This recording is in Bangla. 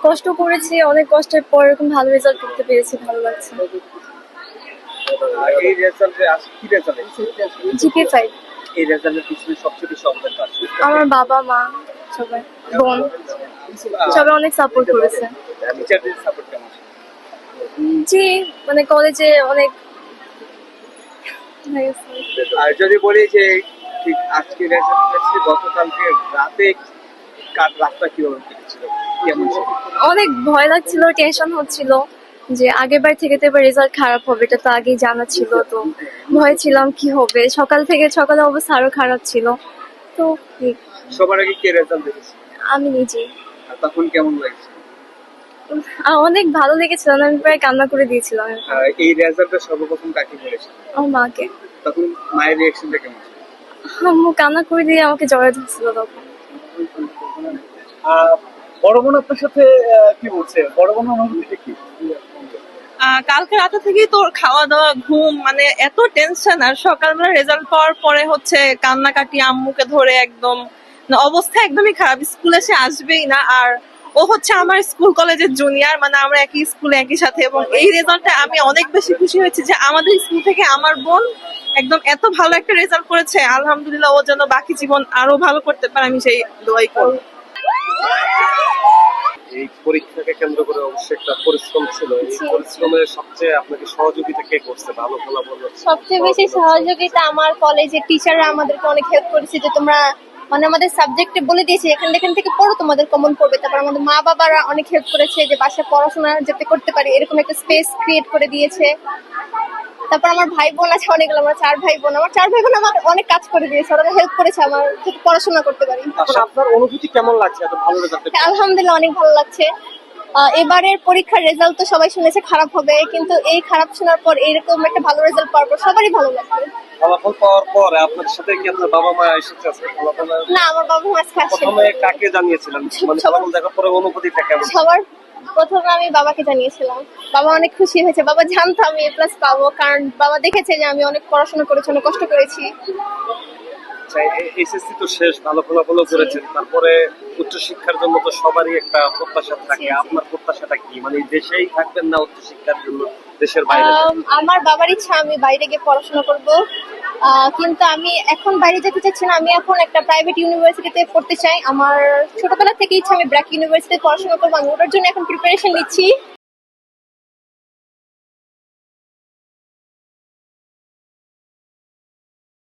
কষ্ট করেছি অনেক কষ্টের পর এরকম ভালো রেজাল্ট করতে পেরেছি ভালো লাগছে। আর এই রেজাল্টে আজ কি রেজাল্ট জিপি ফাইভ এই রেজাল্টের পিছনে সবচেয়ে বেশি অবদান কার? আমার বাবা মা সবাই বোন সবাই অনেক সাপোর্ট করেছে। টিচারদের সাপোর্ট কেমন? জি মানে কলেজে অনেক আর যদি বলি যে ঠিক আজকে রেজাল্ট গতকালকে রাতে রাস্তা কীভাবে কেমন ছিল? অনেক ভয় লাগছিল টেনশন হচ্ছিল যে আগের বার থেকে তো এবার রেজাল্ট খারাপ হবে এটা তো আগেই জানা ছিল তো ভয় ছিলাম কি হবে? সকাল থেকে সকালে অবস্থা আরও খারাপ ছিল তো সবার আগে কে রেজাল্ট দেখেছে? আমি নিজে তখন কেমন লাগছে? অনেক ভালো লেগেছিল আমি প্রায় কান্না করে দিয়েছিলাম। এই রেজাল্টটা সর্বপ্রথম কাকে বলেছে আমার মাকে। তখন মায়ের রিয়াকশনটা কেমন ছিল? আম্মু কান্না করে দিয়ে আমাকে জড়াই ধরছিল তখন। আহ, বড় বোন আপনার সাথে কি বলছে? বড় বোন কি? কালকে রাতে থেকেই তোর খাওয়া দাওয়া ঘুম মানে এত টেনশন আর সকালবেলা রেজাল্ট পাওয়ার পরে হচ্ছে কান্নাকাটি, আম্মুকে ধরে একদম মানে অবস্থা একদমই খারাপ। স্কুলে সে আসবেই না। আর ও হচ্ছে আমার স্কুল কলেজের জুনিয়র মানে আমরা একই স্কুলে, একই সাথে। এবং এই রেজাল্টে আমি অনেক বেশি খুশি হয়েছি যে আমাদের স্কুল থেকে আমার বোন একদম এত ভালো একটা রেজাল্ট করেছে। আলহামদুলিল্লাহ, ও যেন বাকি জীবন আরও ভালো করতে পারে, আমি সেই দোয়াই করব এই পরীক্ষাকে কেন্দ্র করে অবশ্যই একটা পরিশ্রম ছিল। এই পরিশ্রমের সবচেয়ে আপনাকে সহযোগিতা কে করছে? ভালো ফলাফল সবচেয়ে বেশি সহযোগিতা আমার কলেজের টিচাররা আমাদেরকে অনেক হেল্প করেছে যে তোমরা মানে আমাদের সাবজেক্টে বলে দিয়েছে এখান এখান থেকে পড়ো তোমাদের কমন পড়বে। তারপর আমাদের মা বাবারা অনেক হেল্প করেছে যে বাসায় পড়াশোনা যাতে করতে পারি এরকম একটা স্পেস ক্রিয়েট করে দিয়েছে। তারপর আমার ভাই বোন আছে অনেকগুলো আমার চার ভাই বোন আমার চার ভাই বোন আমার অনেক কাজ করে দিয়েছে ওরা হেল্প করেছে আমার যাতে পড়াশোনা করতে পারি। এখন আপনার অনুভূতি কেমন লাগছে? এত ভালো রেজাল্ট আলহামদুলিল্লাহ অনেক ভালো লাগছে। এবারের পরীক্ষার রেজাল্ট তো সবাই শুনেছে খারাপ হবে কিন্তু এই খারাপ শোনার পর এরকম একটা ভালো রেজাল্ট পাওয়ার পর সবারই ভালো লাগবে। ফলাফল পাওয়ার পর আপনার সাথে কি আপনার বাবা মা এসেছে? না আমার বাবা মা আজকে আসছে প্রথমে কাকে জানিয়েছিলেন? মানে ফলাফল দেখার পরে অনুভূতিটা কেমন? সবার প্রথমে আমি বাবাকে জানিয়েছিলাম। বাবা অনেক খুশি হয়েছে। বাবা জানতো আমি এ প্লাস পাবো কারণ বাবা দেখেছে যে আমি অনেক পড়াশোনা করেছি অনেক কষ্ট করেছি। এসএসসি তো শেষ ভালো ফলাফল করেছেন। তারপরে উচ্চশিক্ষার জন্য তো সবারই একটা প্রত্যাশা থাকে। আপনার প্রত্যাশাটা কি? মানে দেশেই থাকবেন না উচ্চশিক্ষার জন্য দেশের বাইরে আমার বাবার ইচ্ছা আমি বাইরে গিয়ে পড়াশোনা করব। কিন্তু আমি এখন বাইরে যেতে চাচ্ছি না। আমি এখন একটা প্রাইভেট ইউনিভার্সিটিতে পড়তে চাই। আমার ছোটবেলা থেকে ইচ্ছা আমি ব্র্যাক ইউনিভার্সিটিতে পড়াশোনা করব। আমি ওটার জন্য এখন প্রিপারেশন নিচ্ছি।